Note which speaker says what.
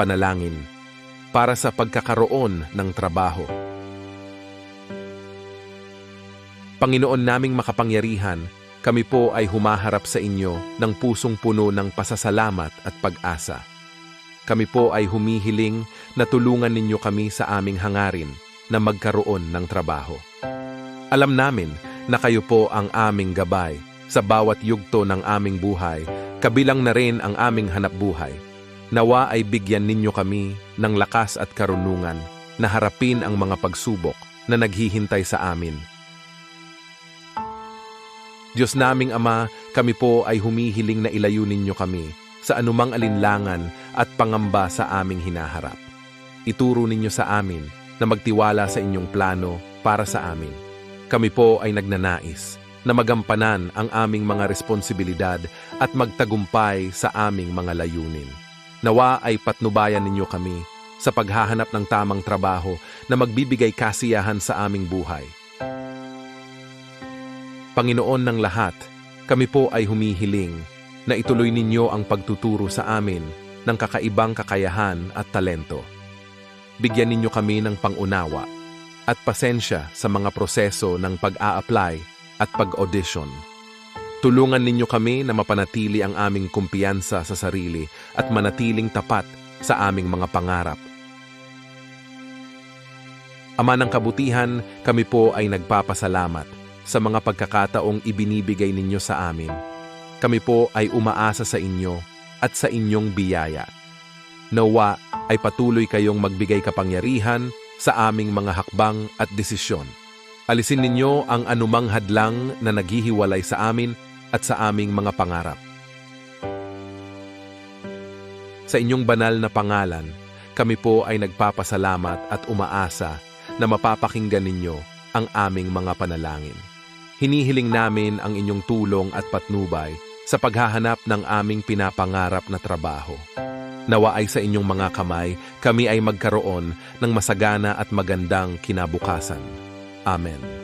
Speaker 1: panalangin para sa pagkakaroon ng trabaho. Panginoon naming makapangyarihan, kami po ay humaharap sa inyo ng pusong puno ng pasasalamat at pag-asa. Kami po ay humihiling na tulungan ninyo kami sa aming hangarin na magkaroon ng trabaho. Alam namin na kayo po ang aming gabay sa bawat yugto ng aming buhay, kabilang na rin ang aming hanap buhay. Nawa ay bigyan ninyo kami ng lakas at karunungan na harapin ang mga pagsubok na naghihintay sa amin. Diyos naming Ama, kami po ay humihiling na ilayo ninyo kami sa anumang alinlangan at pangamba sa aming hinaharap. Ituro ninyo sa amin na magtiwala sa inyong plano para sa amin. Kami po ay nagnanais na magampanan ang aming mga responsibilidad at magtagumpay sa aming mga layunin. Nawa ay patnubayan ninyo kami sa paghahanap ng tamang trabaho na magbibigay kasiyahan sa aming buhay. Panginoon ng lahat, kami po ay humihiling na ituloy ninyo ang pagtuturo sa amin ng kakaibang kakayahan at talento. Bigyan ninyo kami ng pangunawa at pasensya sa mga proseso ng pag-a-apply at pag-audition. Tulungan ninyo kami na mapanatili ang aming kumpiyansa sa sarili at manatiling tapat sa aming mga pangarap. Ama ng kabutihan, kami po ay nagpapasalamat sa mga pagkakataong ibinibigay ninyo sa amin. Kami po ay umaasa sa inyo at sa inyong biyaya. Nawa ay patuloy kayong magbigay kapangyarihan sa aming mga hakbang at desisyon. Alisin ninyo ang anumang hadlang na naghihiwalay sa amin at sa aming mga pangarap. Sa inyong banal na pangalan, kami po ay nagpapasalamat at umaasa na mapapakinggan ninyo ang aming mga panalangin. Hinihiling namin ang inyong tulong at patnubay sa paghahanap ng aming pinapangarap na trabaho. Nawa ay sa inyong mga kamay, kami ay magkaroon ng masagana at magandang kinabukasan. Amen.